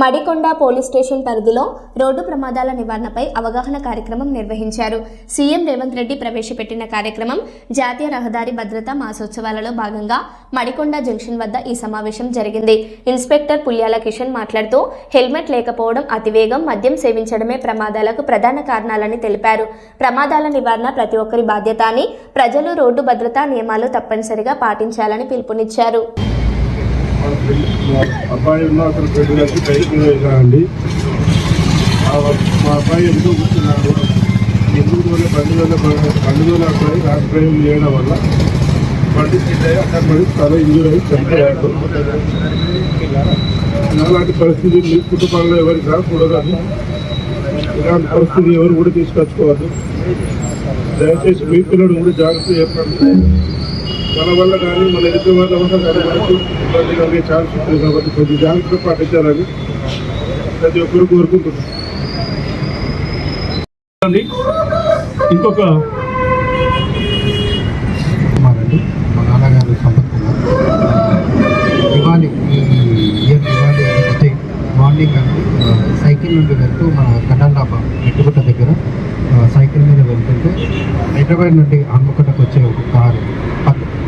Madikonda police station పరిధిలో road ప్రమాదాల నివారణపై అవగాహన కార్యక్రమం నిర్వహించారు. సీఎం రేవంత్ రెడ్డి ప్రవేశపెట్టిన కార్యక్రమం జాతీయ రహదారి భద్రతా మాసోత్సవాలలో భాగంగా మడికొండ జంక్షన్ వద్ద ఈ సమావేశం జరిగింది. ఇన్స్పెక్టర్ పుల్యాల కిషన్ మాట్లాడుతూ హెల్మెట్ లేకపోవడం అతివేగం మద్యం సేవించడమే ప్రమాదాలకు ప్రధాన కారణాలని తెలిపారు. ప్రమాదాల నివారణ ప్రతి ఒక్కరి బాధ్యత అని ప్రజలు రోడ్డు భద్రతా నియమాలు తప్పనిసరిగా పాటించాలని పిలుపునిచ్చారు. అబ్బాయి ఉన్న అతను పెట్టడానికి బైక్ వెళ్ళానండి మా అబ్బాయి ఎందుకు కూర్చున్నాడు? ఎందుకు తోలే బండి వల్ల బండి వల్ల అబ్బాయి రాంగ్ డ్రైవ్ చేయడం వల్ల బండి కింద అక్కడ పడి తల ఇంజూర్ అయ్యి చనిపోయాడు. అలాంటి పరిస్థితి మీ కుటుంబంలో ఎవరికి రాకూడదు ఇలాంటి పరిస్థితి ఎవరు కూడా తీసుకొచ్చుకోవద్దు. దయచేసి మీ పిల్లలు కూడా జాగ్రత్త చెప్పండి. మన వల్ల కానీ మన ఎదుటి వాళ్ళ వల్ల కానీ మనకు ఇబ్బంది కలిగే ఛాన్స్ ఉంటుంది కాబట్టి కొంచెం జాగ్రత్త పాటించాలని ప్రతి ఒక్కరు కోరుకుంటున్నాం. ఇంకొక మా నాన్నగారు సంపత్ కుమార్ దివాళి ఈ year Diwali next day morning cycle నుండి వెళ్తూ మన కటాండాప మెట్టుగుట్ట దగ్గర సైకిల్ మీద వెళ్తుంటే హైదరాబాద్ నుండి హన్మకొండకు వచ్చే ఒక కారు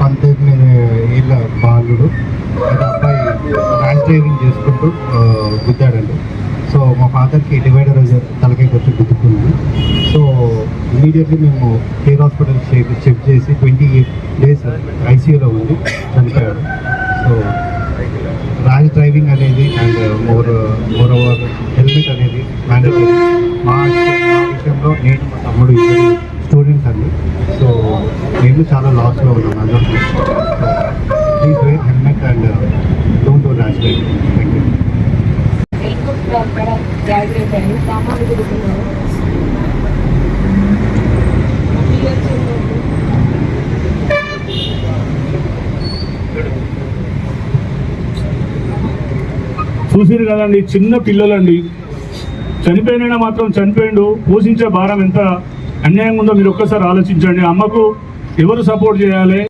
పంతొమ్మిది ఏళ్ళ బాలుడు. అబ్బాయి ర్యాష్ డ్రైవింగ్ చేసుకుంటూ గుద్దాడండి. సో మా ఫాదర్కి డివైడర్ తలకాయ వచ్చి గుద్దుకుంది సో ఇమీడియట్లీ మేము కేర్ హాస్పిటల్ చెక్ చెక్ చేసి ట్వంటీ ఎయిట్ డేస్ ఐసీయూలో ఉంది చనిపోయాడు. సో ర్యాష్ డ్రైవింగ్ అనేది and more more over helmet అనేది మ్యాండేటరీ మా మా విషయంలో నేను మా తమ్ముడు ఇద్దరు స్టూడెంట్స్ అండి సో మేము చాలా లాస్లో ఉన్నాం. అందరూ please wear helmet and don't do rash driving thank you అక్కడ చూసిరు కదండి చిన్న పిల్లలండి. చనిపోయినైనా మాత్రం చనిపోయిండు పోషించే భారం ఎంత అన్యాయంగా ఉందో మీరు ఒక్కసారి ఆలోచించండి. అమ్మకు ఎవరు సపోర్ట్ చేయాలి?